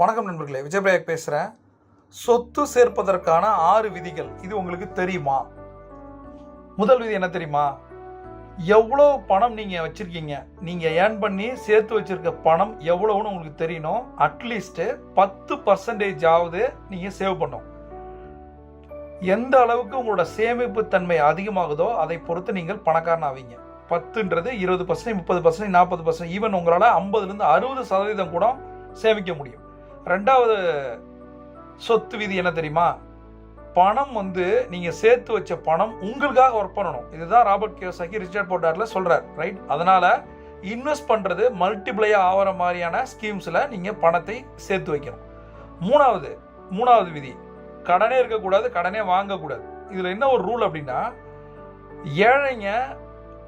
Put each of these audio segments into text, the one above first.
வணக்கம் நண்பர்களே விஜயபிரயாக் பேசுகிறேன் சொத்து சேர்ப்பதற்கான ஆறு விதிகள் இது உங்களுக்கு தெரியுமா? முதல் விதி என்ன தெரியுமா? எவ்வளோ பணம் நீங்கள் வச்சுருக்கீங்க நீங்கள் ஏர்ன் பண்ணி சேர்த்து வச்சிருக்க பணம் எவ்வளோன்னு உங்களுக்கு தெரியணும். அட்லீஸ்ட்டு பத்து பர்சன்டேஜ் ஆகுது நீங்கள் சேவ் பண்ணும் எந்த அளவுக்கு உங்களோட சேமிப்பு தன்மை அதிகமாகுதோ அதை பொறுத்து நீங்கள் பணக்காரன் ஆவீங்க. பத்துன்றது இருபது பர்சன்ட் முப்பது பர்சன்ட் நாற்பது பர்சன்ட் ஈவன் உங்களால் ஐம்பதுலேருந்து அறுபது சதவீதம் கூட சேமிக்க முடியும். ரெண்டாவது சொத்து விதி என்ன தெரியுமா? பணம் வந்து நீங்கள் சேர்த்து வச்ச பணம் உங்களுக்காக ஒர்க் பண்ணணும். இதுதான் ராபர்ட் கியோசாக்கி ரிச்சர்ட் போட்டார்ல சொல்கிறார் ரைட் அதனால் இன்வெஸ்ட் பண்ணுறது மல்டிப்ளையாக ஆகிற மாதிரியான ஸ்கீம்ஸில் நீங்கள் பணத்தை சேர்த்து வைக்கணும். மூணாவது மூணாவது விதி கடனே இருக்கக்கூடாது கடனே வாங்கக்கூடாது. இதில் என்ன ஒரு ரூல் அப்படின்னா ஏழைங்க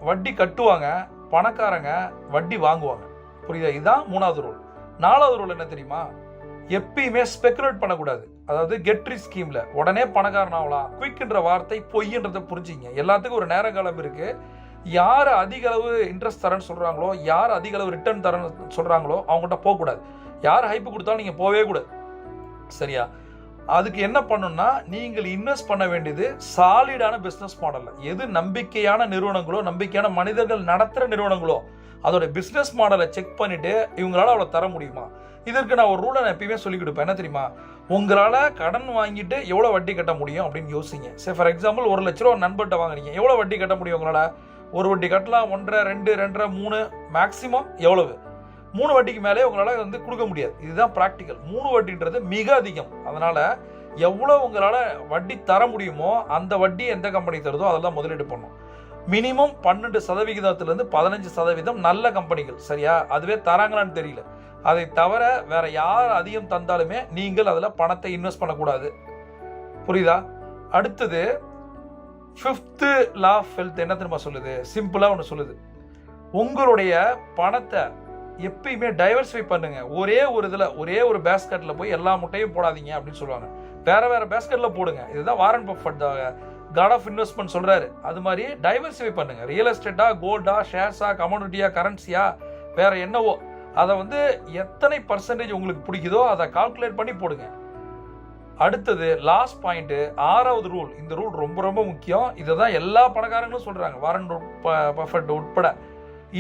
வட்டி கட்டுவாங்க பணக்காரங்க வட்டி வாங்குவாங்க. புரியுதா? இதுதான் மூணாவது ரூல் நாலாவது ரூல் என்ன தெரியுமா? எப்பயுமே ஸ்பெகுலேட் பண்ணக்கூடாது. அதாவது கெட்ரி ஸ்கீமில் உடனே பணக்காரன் ஆகலாம். குயிக்ன்ற வார்த்தை பொய்ன்றதை புரிஞ்சுங்க. எல்லாத்துக்கும் ஒரு நேர காலம் இருக்கு. யார் அதிக அளவு இன்ட்ரெஸ்ட் தரேன்னு சொல்கிறாங்களோ யார் அதிக அளவு ரிட்டர்ன் தரேன்னு சொல்கிறாங்களோ அவங்ககிட்ட போகக்கூடாது. யார் ஹைப்பு கொடுத்தாலும் நீங்கள் போகவே கூடாது. சரியா? அதுக்கு என்ன பண்ணணும்னா நீங்கள் இன்வெஸ்ட் பண்ண வேண்டியது சாலிடான பிஸ்னஸ் மாடலில் எது நம்பிக்கையான நிறுவனங்களோ நம்பிக்கையான மனிதர்கள் நடத்துகிற நிறுவனங்களோ அதோட பிஸ்னஸ் மாடலை செக் பண்ணிவிட்டு இவங்களால் அவ்வளோ தர முடியுமா? இதற்கு நான் ஒரு ரூலை நான் எப்பயுமே சொல்லிக் கொடுப்பேன். என்ன தெரியுமா? உங்களால் கடன் வாங்கிட்டு எவ்வளோ வட்டி கட்ட முடியும் அப்படின்னு யோசிங்க. சரி ஃபார் எக்ஸாம்பிள் ஒரு லட்ச ரூபா நண்பர்கிட்ட வாங்குறீங்க. எவ்வளோ வட்டி கட்ட முடியும் உங்களால்? ஒரு வட்டி கட்டலாம் ஒன்றரை ரெண்டு ரெண்டரை மூணு மேக்ஸிமம் எவ்வளவு? மூணு வட்டிக்கு மேலே உங்களால் வந்து கொடுக்க முடியாது. இதுதான் ப்ராக்டிக்கல் மூணு வட்டின்றது மிக அதிகம். அதனால் எவ்வளோ உங்களால் வட்டி தர முடியுமோ அந்த வட்டி எந்த கம்பெனி தருதோ அதெல்லாம் முதலீடு பண்ணும். மினிமம் பன்னெண்டு சதவிகிதத்திலேருந்து பதினஞ்சு சதவீதம் நல்ல கம்பெனிகள் சரியா? அதுவே தராங்களான்னு தெரியல. அதை தவிர வேற யார் அதிகம் தந்தாலுமே நீங்கள் அதில் பணத்தை இன்வெஸ்ட் பண்ணக்கூடாது. புரியுதா? அடுத்தது ஃபிஃப்த்து லா ஆஃப் ஹெல்த் என்ன தெரியுமா சொல்லுது? சிம்பிளாக ஒன்று சொல்லுது. உங்களுடைய பணத்தை எப்பயுமே டைவர்சிஃபை பண்ணுங்க. ஒரே ஒரு இதில் ஒரே ஒரு பேஸ்கெட்டில் போய் எல்லா முட்டையும் போடாதீங்க அப்படின்னு சொல்லுவாங்க. வேற வேற பேஸ்கெட்டில் போடுங்க. இதுதான் Warren Buffett god of investment சொல்கிறாரு அது மாதிரி டைவர்சிஃபை பண்ணுங்க. ரியல் எஸ்டேட்டா கோல்டா ஷேர்ஸா கமோடிட்டியா கரன்சியா வேற என்னவோ அதை வந்து எத்தனை பர்சன்டேஜ் உங்களுக்கு பிடிக்குதோ அதை கால்குலேட் பண்ணி போடுங்க. அடுத்தது லாஸ்ட் பாயிண்ட்டு ஆறாவது ரூல் இந்த ரூல் ரொம்ப ரொம்ப முக்கியம். இதை தான் எல்லா பணக்காரங்களும் சொல்கிறாங்க வாரன் பஃபட் உட்பட.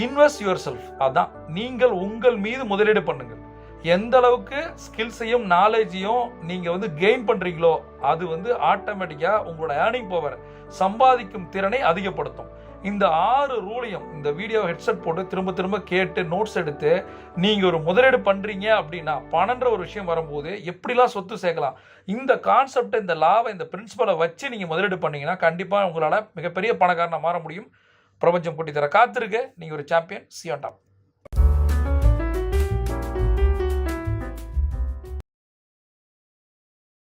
இன்வெஸ்ட் யுவர் செல்ஃப் அதான். நீங்கள் உங்கள் மீது முதலீடு பண்ணுங்கள். எந்த அளவுக்கு ஸ்கில்ஸையும் நாலேஜையும் நீங்கள் வந்து கெயின் பண்ணுறீங்களோ அது வந்து ஆட்டோமேட்டிக்காக உங்களோட ஏர்னிங் பவர் சம்பாதிக்கும் திறனை அதிகப்படுத்தும். இந்த ஆறு ரூலையும் இந்த வீடியோ ஹெட்செட் போட்டு திரும்ப திரும்ப கேட்டு நோட்ஸ் எடுத்து நீங்கள் ஒரு முதலீடு பண்ணுறீங்க அப்படின்னா பணன்ற ஒரு விஷயம் வரும்போது எப்படிலாம் சொத்து சேர்க்கலாம்? இந்த கான்செப்டை இந்த லாவை இந்த பிரின்சிபலை வச்சு நீங்கள் முதலீடு பண்ணீங்கன்னா கண்டிப்பாக உங்களால் மிகப்பெரிய பணக்காரனாக மாற முடியும். பிரபஞ்சம் கூட்டி தர காத்திருக்கு. நீங்கள் ஒரு சாம்பியன் சியோன் டாப்